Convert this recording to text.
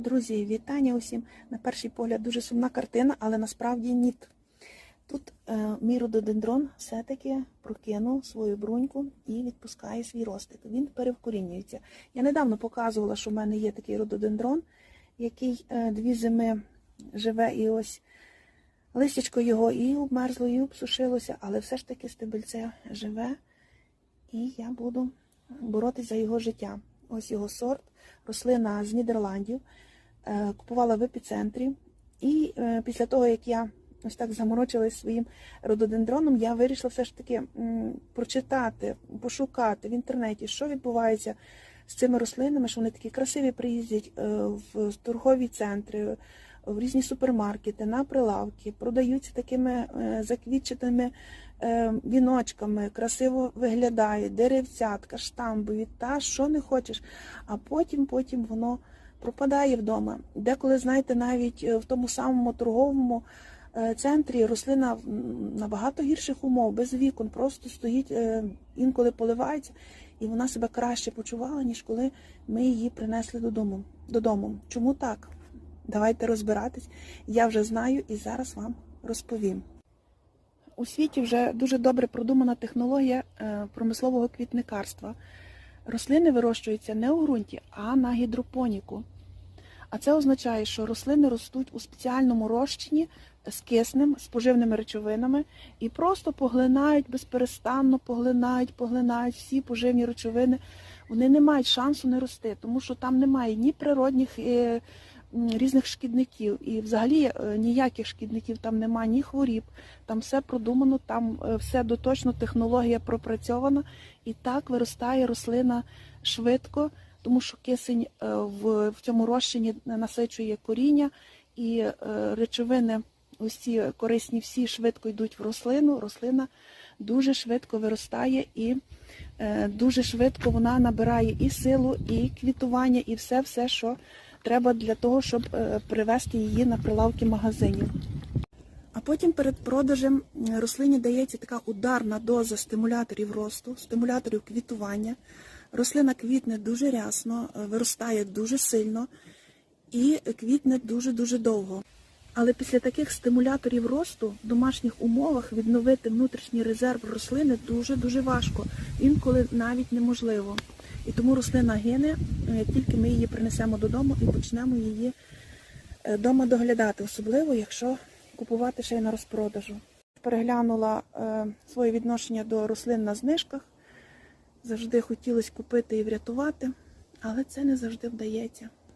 Друзі, вітання усім. На перший погляд дуже сумна картина, але насправді ні. Тут е, мій рододендрон все-таки прокинув свою бруньку і відпускає свій ростик. Він перевкорінюється. Я недавно показувала, що в мене є такий рододендрон, який е, дві зими живе і ось листячко його і обмерзло, і обсушилося, але все ж таки стебельце живе, і я буду боротися за його життя. Ось його сорт, рослина з Нідерландів. Е, Купувала в епіцентрі. І е, після того, як я ось так заморочилась своїм рододендроном, я вирішила все ж таки прочитати, пошукати в інтернеті, що відбувається з цими рослинами, що вони такі красиві приїздять е, в торгові центри, в різні супермаркети, на прилавки, продаються такими заквітчатими е, віночками, красиво виглядають, деревцятка, штамбові, та що не хочеш. А потім, потім воно пропадає вдома. Деколи, знаєте, навіть е, в тому самому торговому е, центрі рослина в м, набагато гірших умов, без вікон, просто стоїть, е, інколи поливається, і вона себе краще почувала, ніж коли ми її принесли додому. додому. Чому так? Давайте розбиратись. Я вже знаю і зараз вам розповім. У світі вже дуже добре продумана технологія промислового квітникарства. Рослини вирощуються не у ґрунті, а на гідропоніку. А це означає, що рослини ростуть у спеціальному розчині з киснем, з поживними речовинами і просто поглинають безперестанно, поглинають, поглинають всі поживні речовини. Вони не мають шансу не рости, тому що там немає ні природних е, різних шкідників, і взагалі е, ніяких шкідників там немає, ні хворіб. Там все продумано, там е, все доточно, технологія пропрацьована, і так виростає рослина швидко, тому що кисень е, в, цьому розчині насичує коріння, і е, речовини, ці корисні всі швидко йдуть в рослину. Рослина дуже швидко виростає і е, дуже швидко вона набирає і силу, і квітування, і все, все, що треба для того, щоб привести її на прилавки магазинів. А потім перед продажем рослині дається така ударна доза стимуляторів росту, стимуляторів квітування. Рослина квітне дуже рясно, е, виростає дуже сильно і квітне дуже-дуже довго. Але після таких стимуляторів росту в домашніх умовах відновити внутрішній резерв рослини дуже-дуже важко, інколи навіть неможливо. І тому рослина гине, е, тільки ми її принесемо додому і почнемо її вдома доглядати, особливо якщо купувати ще й на розпродажу. Переглянула е, своє відношення до рослин на знижках. Завжди хотілося купити і врятувати, але це не завжди вдається.